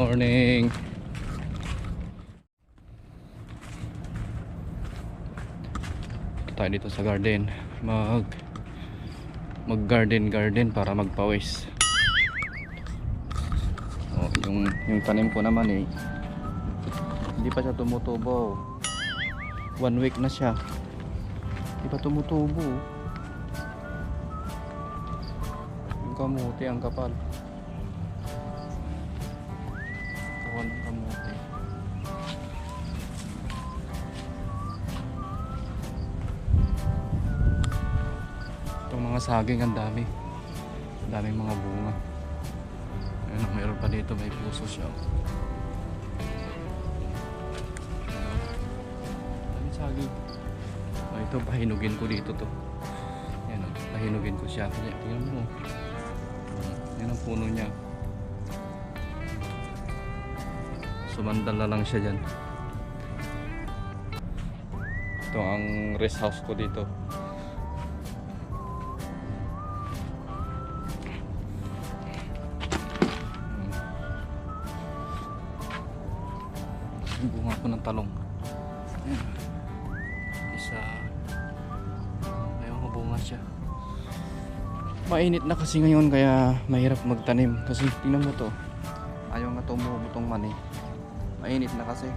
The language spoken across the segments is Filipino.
Morning. Tayo dito sa garden. Mag mag garden garden para magpawis. Oh, yung yung tanim ko naman eh. Hindi pa siya tumutubo. One week na siya. Hindi pa tumutubo. Yung kamuti ang kapal. Saging ang dami. Ang daming mga bunga. Ayun, mayroon pa dito may puso siya. Daming saging. Oh, ito pahinugin ko dito to. Yan oh, pahinugin ko siya. Tingnan mo. Hmm, Yan ang puno niya. Sumandal na lang siya dyan. Ito ang rest house ko dito. Mainit na kasi ngayon kaya mahirap magtanim. Kasi tingnan mo to. Ayaw nga tumubutong man eh. Mainit na kasi.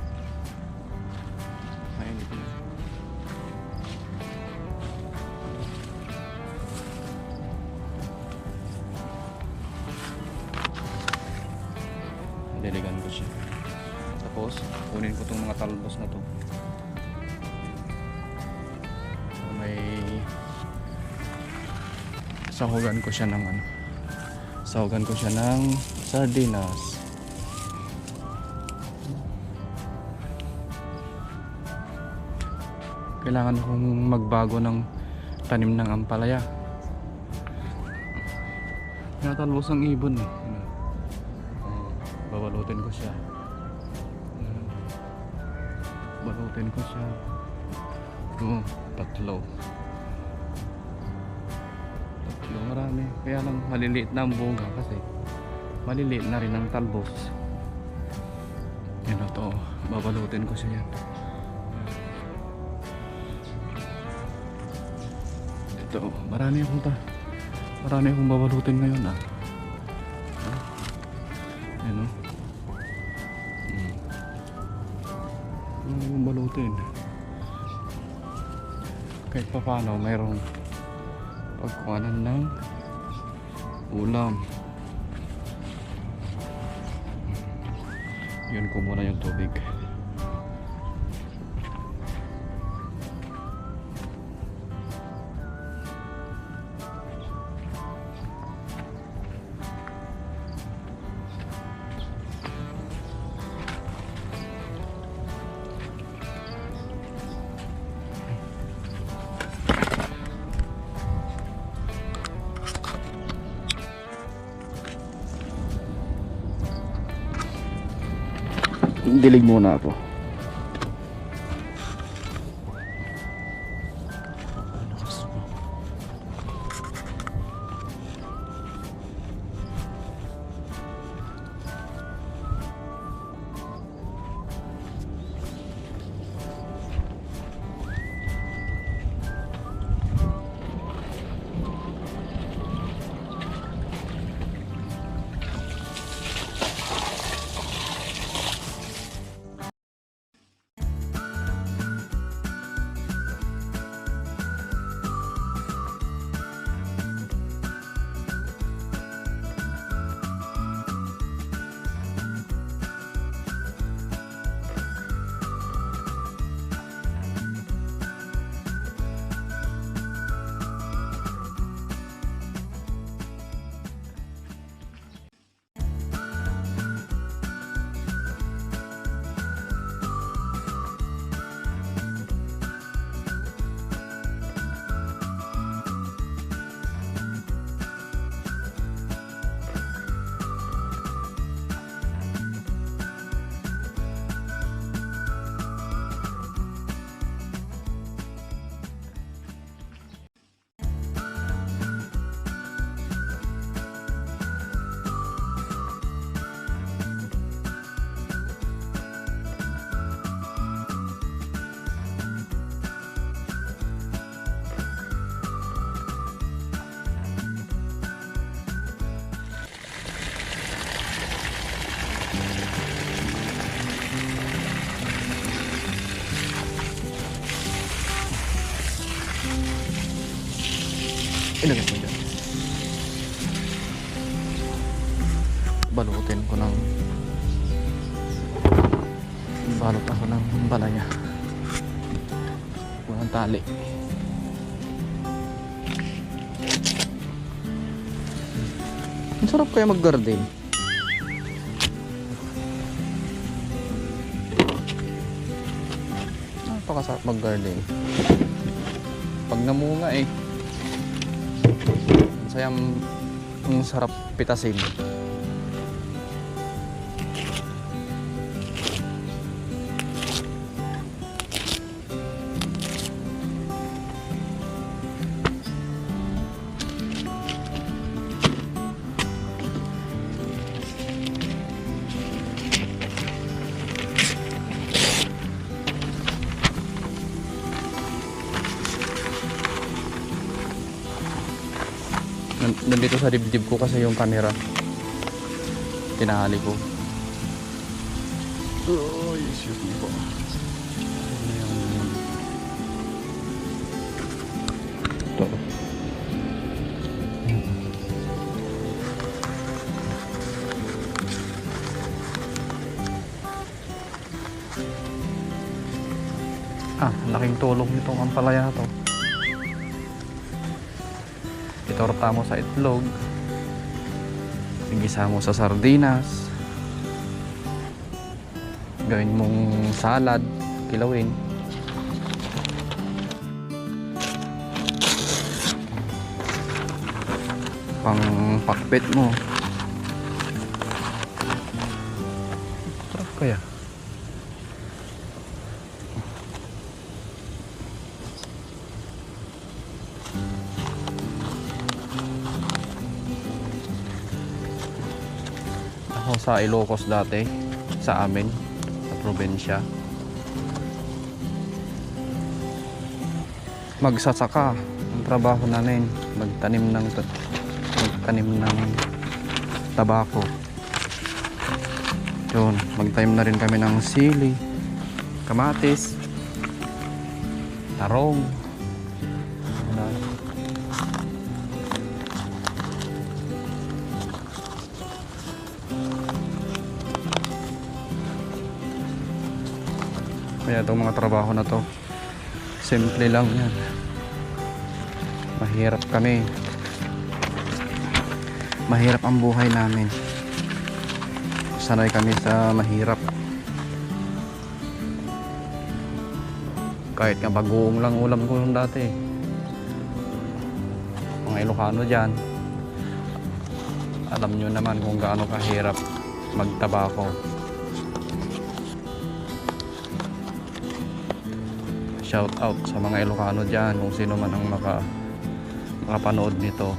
Mainit na. Diligan ko siya. Tapos, kunin ko tong mga talbos na to. Sahugan ko siya ng ano. Sahugan ko siya ng sardinas. Kailangan akong magbago ng tanim ng ampalaya. Tinatalbos ang ibon eh. Oh, babalutin ko siya. Balutin ko siya. Oo, tatlo. Tatlo, marami. Kaya lang maliliit na ang bunga kasi maliliit na rin ang talbos. Yan na to. Babalutin ko siya yan. Ito, marami akong ta. Marami akong babalutin ngayon ah. Ah. Yan o. Hmm. Marami akong balutin. Kahit pa paano, mayroong pagkuhanan ng ulam. Yun ko muna yung tubig. Dilig muna ako. Tali. Ang sarap kaya mag-garden. Napakasarap mag-garden. Pag namunga eh. Ang sayang ang sarap pitasin. Sa dibdib ko kasi yung camera. Tinahali ko. Oh, excuse me po. Ito. Ah, laking tulong nitong ampalaya na to. Itorta mo sa itlog. Igisa mo sa sardinas. Gawin mong salad, kilawin. Pang pakbet mo. Sa Ilocos dati, sa amin, sa probinsya. Magsasaka ang trabaho namin, magtanim ng magtanim ng tabako. Yun, magtanim na rin kami ng sili, kamatis, tarong. Ano, Kaya itong mga trabaho na to, simple lang yan. Mahirap kami. Mahirap ang buhay namin. Sanay kami sa mahirap. Kahit nga bagoong lang ulam ko yung dati. Mga Ilocano dyan. Alam nyo naman kung gaano kahirap magtabako. Shout out sa mga Ilocano dyan kung sino man ang maka makapanood nito.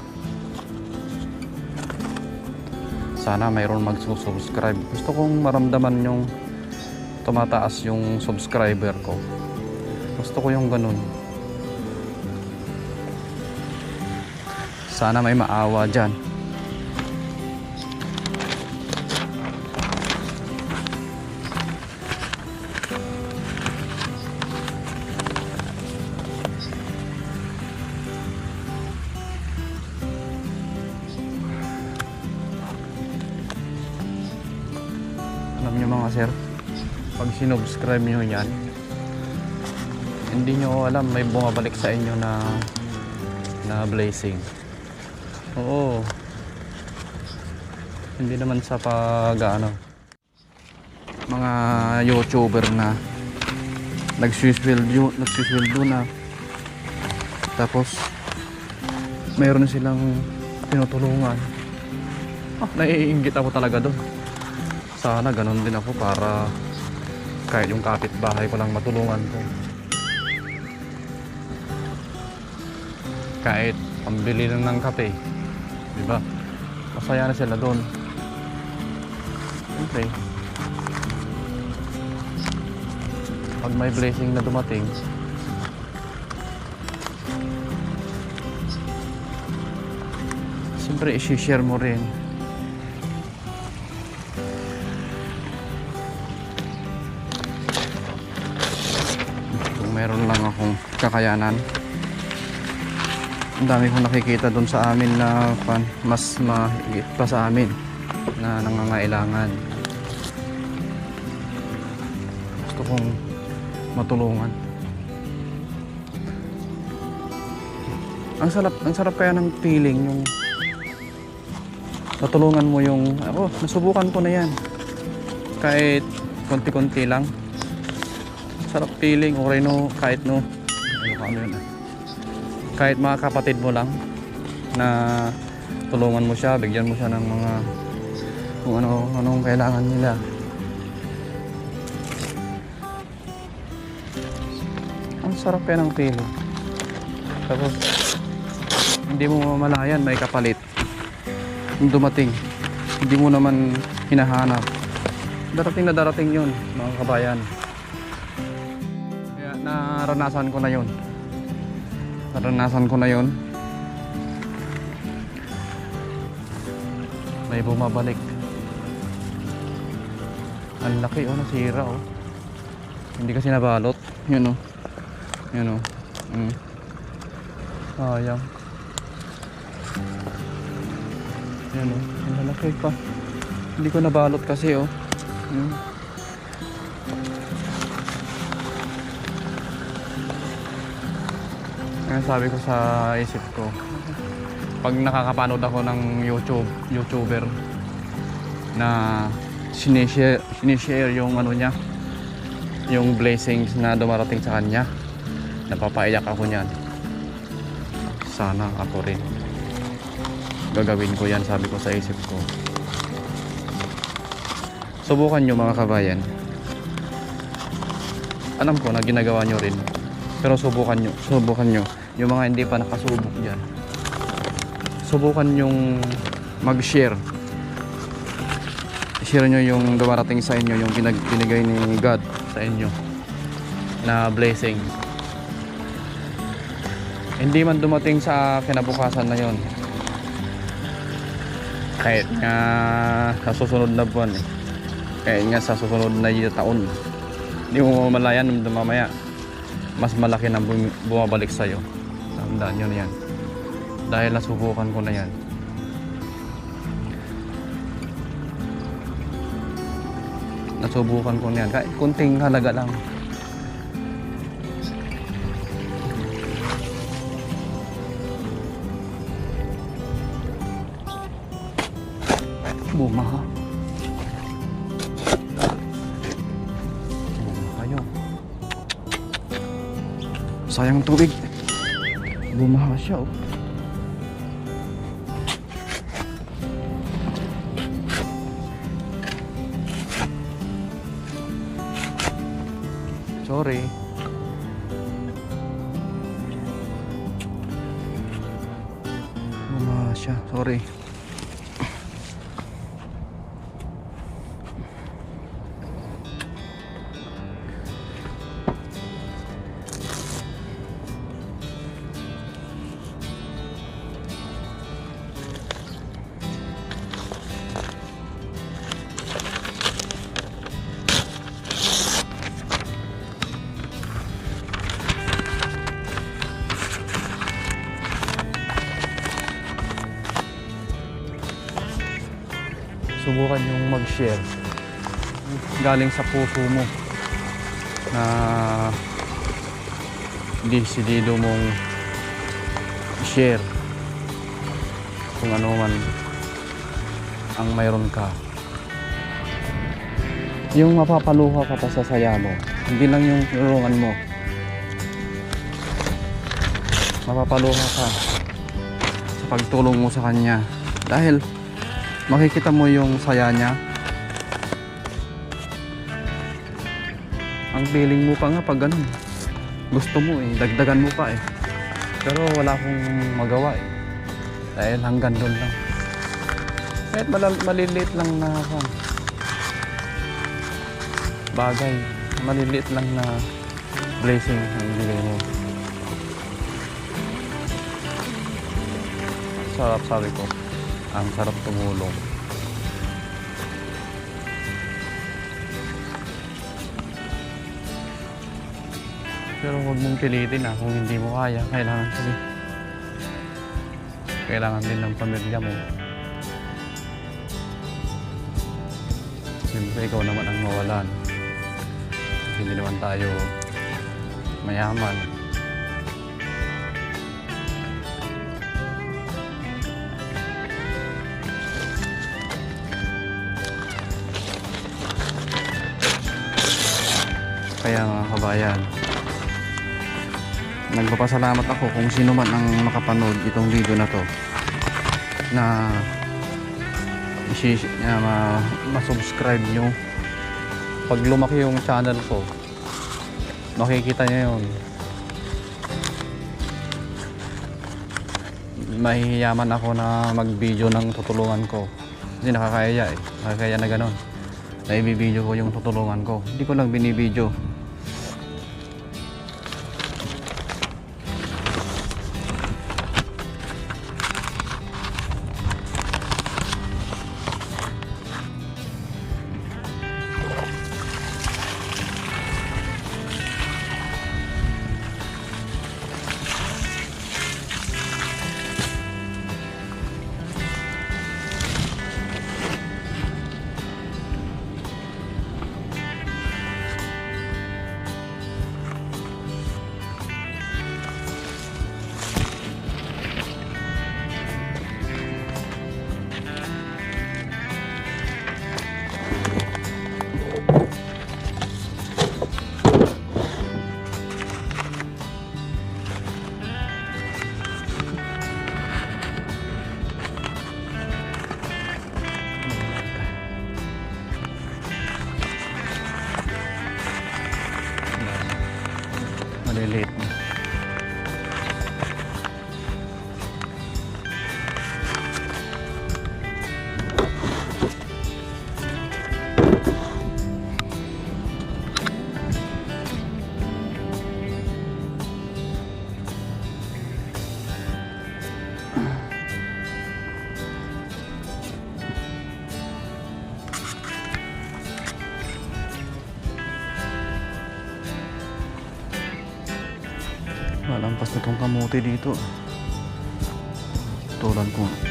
Sana mayroon magsusubscribe gusto kong maramdaman yung tumataas yung subscriber ko. Gusto ko yung ganun. Sana may maawa dyan alam nyo mga sir pag sinubscribe nyo yan hindi nyo alam may bumabalik sa inyo na na blessing. Oo. Hindi naman sa pag ano mga youtuber na nagsusweldo nagsusweldo na. Tapos mayroon silang tinutulungan. Ah, naiinggit ako talaga doon sana ganun din ako para kahit yung kapitbahay ko lang matulungan ko. Kahit pambili lang ng kape di ba? Masaya na sila doon. Siyempre pag may blessing na dumating siyempre isi-share mo rin kakayanan ang dami kong nakikita doon sa amin na mas mahigit pa sa amin na nangangailangan. Gusto kong matulungan. Ang sarap, ang sarap kaya ng feeling yung natulungan mo yung ako, nasubukan ko na yan. Kahit konti-konti lang. Sarap feeling, okay no, kahit no. Ano yun ah. Kahit mga kapatid mo lang na tulungan mo siya, bigyan mo siya ng mga kung ano, anong kailangan nila. Ang sarap kaya ng feeling. Tapos, hindi mo mamalayan, may kapalit. Yung dumating, hindi mo naman hinahanap. Darating na darating yun, mga kabayan. Naranasan ko na yun. Naranasan ko na yun. May bumabalik. Ang laki oh, nasira oh. Hindi kasi nabalot. Yun oh. Yun oh. Mm. Sayang. Yan oh. Ang lalaki pa. Hindi ko nabalot kasi oh. Mm. Kaya sabi ko sa isip ko, pag nakakapanood ako ng YouTube, YouTuber na sinishare, sinishare yung ano niya, yung blessings na dumarating sa kanya, napapaiyak ako niyan. Sana ako rin. Gagawin ko yan, sabi ko sa isip ko. Subukan nyo mga kabayan. Alam ko na ginagawa nyo rin. Pero subukan nyo, subukan nyo. Yung mga hindi pa nakasubok dyan. Subukan yung mag-share. Share nyo yung dumarating sa inyo, yung pinag ni God sa inyo na blessing. Hindi man dumating sa kinabukasan na yon. Kahit nga sa susunod na buwan eh. Kahit nga sa susunod na taon. Hindi mo mamalayan mamaya mas malaki na bum- bumabalik sa'yo. Tandaan nyo na yan. Dahil nasubukan ko na yan. Nasubukan ko na yan. Kahit kunting halaga lang. Bumaha. Bumaha yun. Sayang tubig. Bumaha siya oh. Sorry. Bumaha siya. Sorry. Subukan yung mag-share. Galing sa puso mo na desidido mong share kung ano man ang mayroon ka. Yung mapapaluha ka pa sa saya mo hindi lang yung tulungan mo. Mapapaluha ka sa pagtulong mo sa kanya. Dahil makikita mo yung saya niya. Ang feeling mo pa nga pag ganun. Gusto mo eh, dagdagan mo pa eh. Pero wala akong magawa eh. Dahil hanggang doon lang. Kahit malal- maliliit lang na kan, bagay, maliliit lang na blessing ang bigay mo. Sarap sabi ko ang sarap tumulong. Pero huwag mong pilitin ah kung hindi mo kaya. Kailangan kasi kailangan din ng pamilya mo. Siyempre, ikaw naman ang mawalan. Hindi naman tayo mayaman. Kaya mga kabayan, nagpapasalamat ako kung sino man ang makapanood itong video na to na na ma, ma-subscribe nyo. Pag lumaki yung channel ko makikita nyo yun. Mahihiyaman ako na mag-video ng tutulungan ko. Kasi nakakaya eh. Nakakaya na ganun. Na i-video ko yung tutulungan ko. Hindi ko lang binibideo dito. Tulan ko.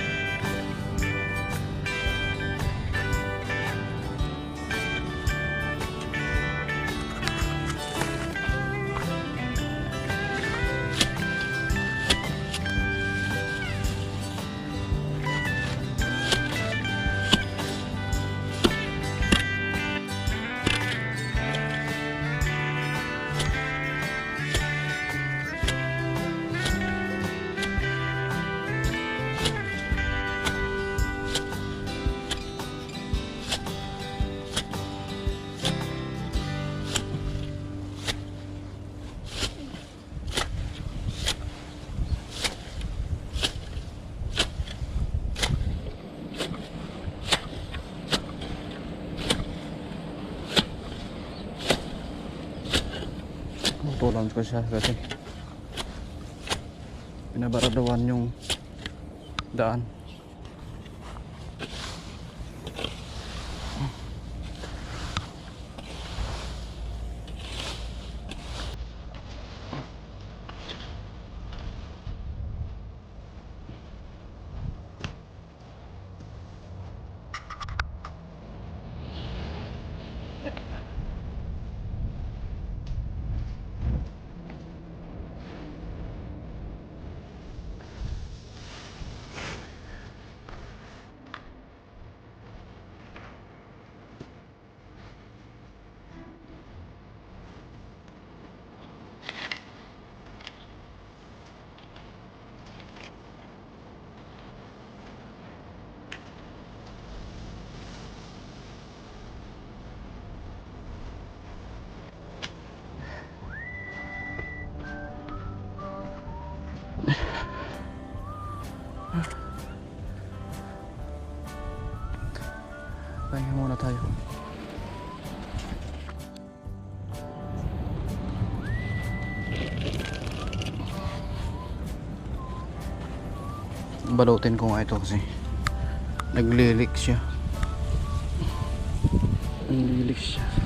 Tutulan ko siya kasi pinabaradawan yung daan. Balutin ko nga ito kasi naglilik siya. Naglilik siya.